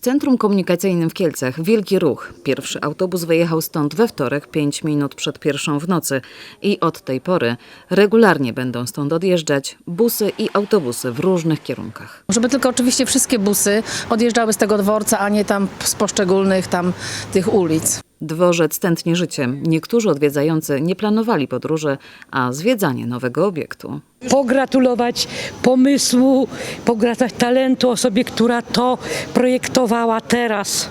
W Centrum Komunikacyjnym w Kielcach wielki ruch. Pierwszy autobus wyjechał stąd we wtorek, 5 minut przed pierwszą w nocy. I od tej pory regularnie będą stąd odjeżdżać busy i autobusy w różnych kierunkach. Żeby tylko oczywiście wszystkie busy odjeżdżały z tego dworca, a nie tam z poszczególnych tam tych ulic. Dworzec tętni życiem. Niektórzy odwiedzający nie planowali podróży, a zwiedzanie nowego obiektu. pogratulować pomysłu, pogratulować talentu osobie, która to projektowała teraz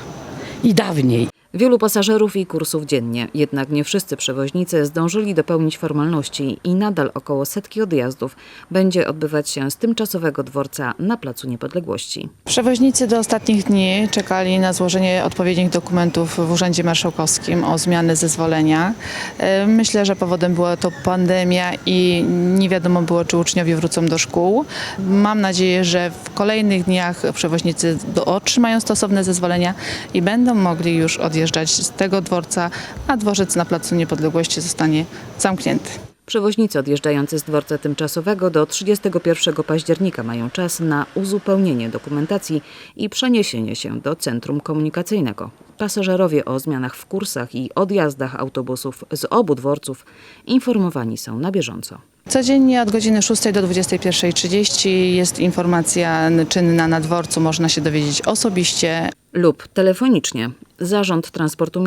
i dawniej. Wielu pasażerów i kursów dziennie, jednak nie wszyscy przewoźnicy zdążyli dopełnić formalności i nadal około setki odjazdów będzie odbywać się z tymczasowego dworca na Placu Niepodległości. Przewoźnicy do ostatnich dni czekali na złożenie odpowiednich dokumentów w Urzędzie Marszałkowskim o zmianę zezwolenia. E, Myślę, że powodem była to pandemia i nie wiadomo było, czy uczniowie wrócą do szkół. Mam nadzieję, że w kolejnych dniach przewoźnicy otrzymają stosowne zezwolenia i będą mogli już odjeżdżać z tego dworca, a dworzec na Placu Niepodległości zostanie zamknięty. Przewoźnicy odjeżdżający z dworca tymczasowego do 31 października mają czas na uzupełnienie dokumentacji i przeniesienie się do centrum komunikacyjnego. Pasażerowie o zmianach w kursach i odjazdach autobusów z obu dworców informowani są na bieżąco. Codziennie od godziny 6 do 21.30 jest informacja czynna na dworcu, można się dowiedzieć osobiście. lub telefonicznie. Zarząd Transportu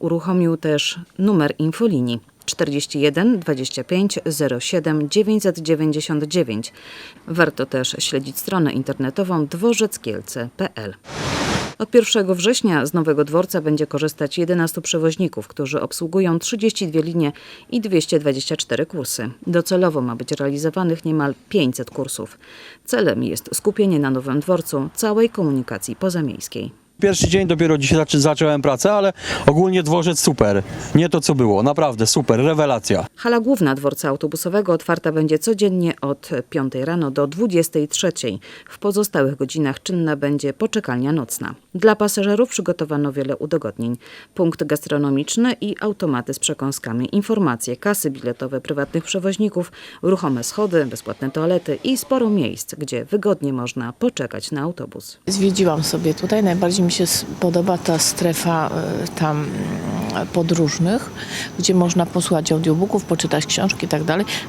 uruchomił też numer infolinii 41 25 07 999. Warto też śledzić stronę internetową dworzeckielce.pl. Od 1 września z nowego dworca będzie korzystać 11 przewoźników, którzy obsługują 32 linie i 224 kursy. Docelowo ma być realizowanych niemal 500 kursów. Celem jest skupienie na nowym dworcu całej komunikacji pozamiejskiej. Pierwszy dzień dopiero dzisiaj zaczę- zacząłem pracę, ale ogólnie dworzec super. Nie to co było, naprawdę super, rewelacja. Hala główna dworca autobusowego otwarta będzie codziennie od 5 rano do 23. W pozostałych godzinach czynna będzie poczekalnia nocna. Dla pasażerów przygotowano wiele udogodnień. Punkt gastronomiczny i automaty z przekąskami, informacje, kasy biletowe prywatnych przewoźników, ruchome schody, bezpłatne toalety i sporo miejsc, gdzie wygodnie można poczekać na autobus. Zwiedziłam sobie tutaj. Najbardziej mi się podoba ta strefa e, tam mm, podróżnych, gdzie można posłuchać audiobooków, poczytać książki i tak.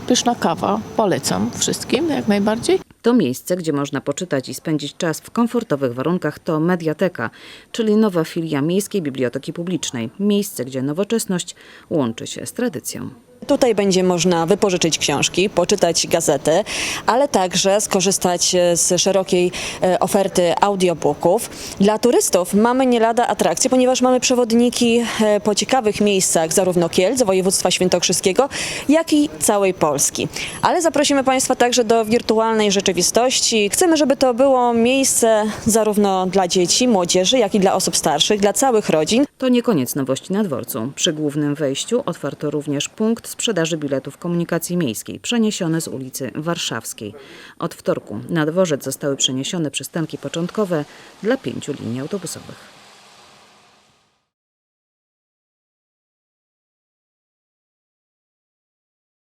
Pyszna kawa, polecam wszystkim jak najbardziej. To miejsce, gdzie można poczytać i spędzić czas w komfortowych warunkach, to Mediateka, czyli nowa filia Miejskiej Biblioteki Publicznej. Miejsce, gdzie nowoczesność łączy się z tradycją. Tutaj będzie można wypożyczyć książki, poczytać gazetę, ale także skorzystać e, z szerokiej e, oferty audiobooków. Dla turystów mamy nie lada atrakcje, ponieważ mamy przewodniki e, po ciekawych miejscach zarówno Kielc, województwa świętokrzyskiego, jak i całej Polski. Ale zaprosimy Państwa także do wirtualnej rzeczywistości. Chcemy, żeby to było miejsce zarówno dla dzieci, młodzieży, jak i dla osób starszych, dla całych rodzin. To nie koniec nowości na dworcu. Przy głównym wejściu otwarto również punkt sprzedaży biletów komunikacji miejskiej, przeniesiony z ulicy Warszawskiej. Od wtorku na dworzec zostały przeniesione przystanki początkowe dla pięciu linii autobusowych.